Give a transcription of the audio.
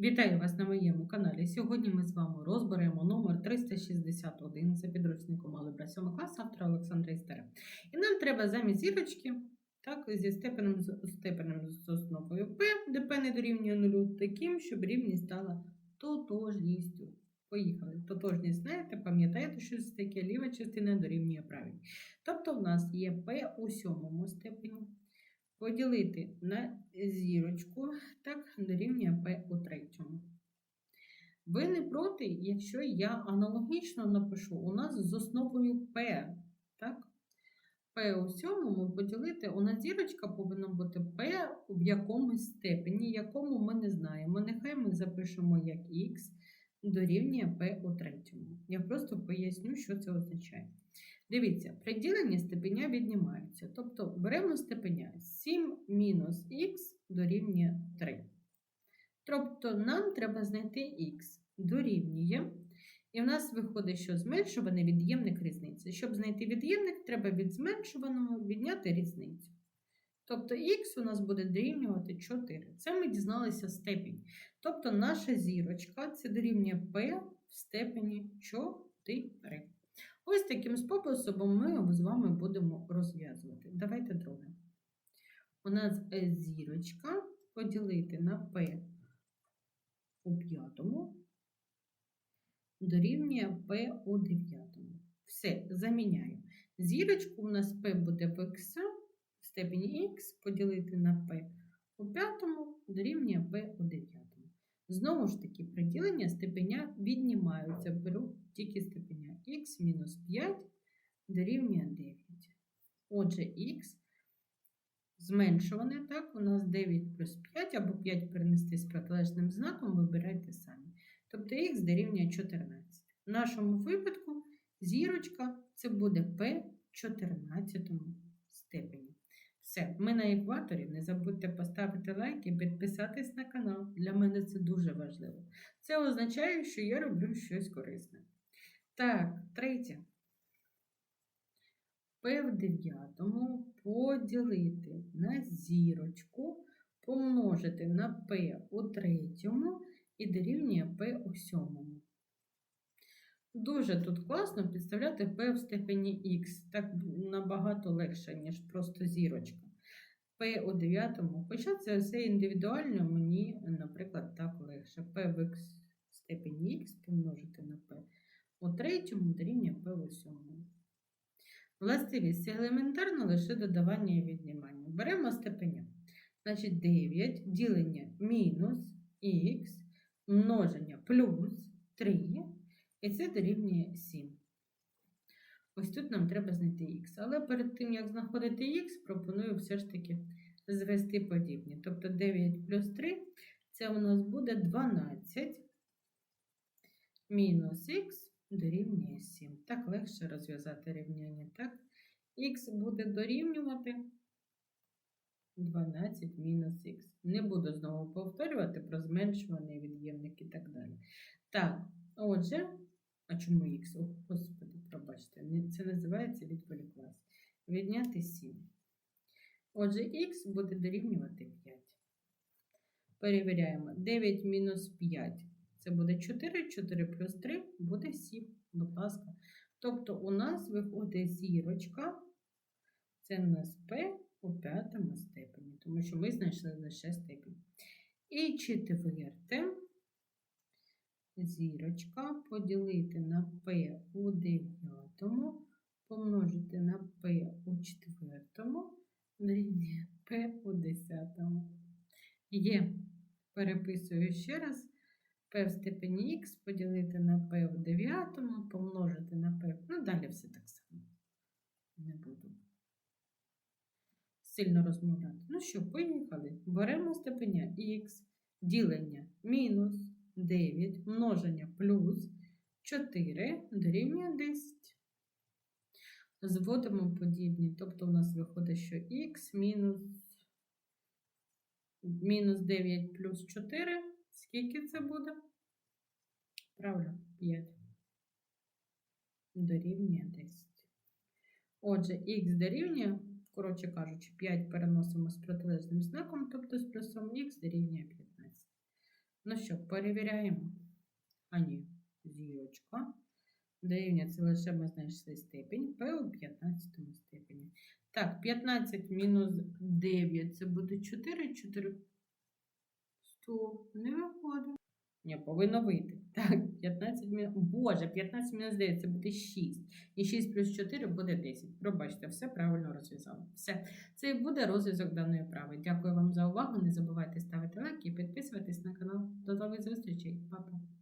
Вітаю вас на моєму каналі. Сьогодні ми з вами розберемо номер 361 за підручником Алgebra 7 класу автора Олександра Істера. І нам треба замість зірочки, так, зі степенем, степенем з основою P, де P не дорівнює нулю, таким, щоб рівність стала тотожністю. Поїхали. Тотожність знаєте, пам'ятаєте, що таке ліва частина дорівнює правій. Тобто в нас є P у сьомому степені. Поділити на зірочку, так, дорівнює P у третьому. Ви не проти, якщо я аналогічно напишу у нас з основою P, так? P у сьомому поділити, у нас зірочка повинна бути P в якомусь степені, якому ми не знаємо. Нехай ми запишемо як X дорівнює P у третьому. Я просто поясню, що це означає. Дивіться, при діленні степеня віднімаються. Тобто беремо степеня 7 мінус х дорівнює 3. Тобто нам треба знайти х дорівнює. І в нас виходить, що зменшуваний від'ємник різниці. Щоб знайти від'ємник, треба від зменшуваного відняти різницю. Тобто х у нас буде дорівнювати 4. Це ми дізналися степінь. Тобто наша зірочка це дорівнює p в степені 4. Ось таким способом ми з вами будемо розв'язувати. Давайте друге. У нас зірочка поділити на p у п'ятому дорівнює p у дев'ятому. Все, заміняю. Зірочку у нас p буде в x в степені x поділити на p у п'ятому дорівнює p у дев'ятому. Знову ж таки, при діленні степеня віднімаються. Беру тільки степеня х мінус 5 дорівнює 9. Отже, х зменшуване, так, у нас 9 плюс 5 або 5 перенести з протилежним знаком, вибирайте самі. Тобто х дорівнює 14. В нашому випадку зірочка це буде p в 14 степені. Все, ми на екваторі. Не забудьте поставити лайк і підписатись на канал. Для мене це дуже важливо. Це означає, що я роблю щось корисне. Так, третє. P в дев'ятому поділити на зірочку, помножити на P у третьому і дорівнює P у сьомому. Дуже тут класно підставляти P в степені X. Так набагато легше, ніж просто зірочка. P у дев'ятому, хоча це все індивідуально, мені, наприклад, так легше. P в X в степені X помножити на P у третьому дорівнює P у сьомому. Властивість елементарно лише додавання і віднімання. Беремо степеня. Значить, 9 ділення мінус х, множення плюс 3, і це дорівнює 7. Ось тут нам треба знайти х. Але перед тим, як знаходити х, пропоную все ж таки звести подібні. Тобто 9 плюс 3 це у нас буде 12 мінус х дорівнює 7. Так легше розв'язати рівняння. Так? Х буде дорівнювати 12 мінус х. Не буду знову повторювати про зменшуваний від'ємник і так далі. Так, отже, а чому х? О, Господи, пробачте, це називається відволіклась. Відняти 7. Отже, х буде дорівнювати 5. Перевіряємо. 9 мінус 5 це буде 4, 4 плюс 3 буде 7. Будь ласка. Тобто у нас виходить зірочка, це у нас P у п'ятому степені, тому що ми знайшли лише степінь. І четверте, зірочка поділити на P у дев'ятому, помножити на P у четвертому, P у десятому. Є. Переписую ще раз. P в степені х поділити на P в дев'ятому, помножити на P. Ну, далі все так само. Не буду сильно розмовляти. Ну що, поїхали. Беремо степеня х, ділення мінус 9, множення плюс 4 дорівнює 10. Зводимо подібні, тобто у нас виходить, що х мінус, мінус 9 плюс 4. Скільки це буде? Правильно, 5. Дорівнює 10. Отже, х дорівнює, коротше кажучи, 5 переносимо з протилежним знаком, тобто з плюсом х дорівнює 15. Ну що, перевіряємо. А ні, зірочка. Дорівнює це лише ми знайшли степінь. P у 15 степені. Так, 15 мінус 9 це буде 4, 4. 100. Не виходить. Ні, повинно вийти. Так, 15 мінус. Боже, 15 мінус 9 це буде 6. І 6 плюс 4 буде 10. Пробачте, все правильно розв'язали. Все. Це і буде розв'язок даної вправи. Дякую вам за увагу. Не забувайте ставити лайки і підписуватись на канал. До нових зустрічей. Па-па.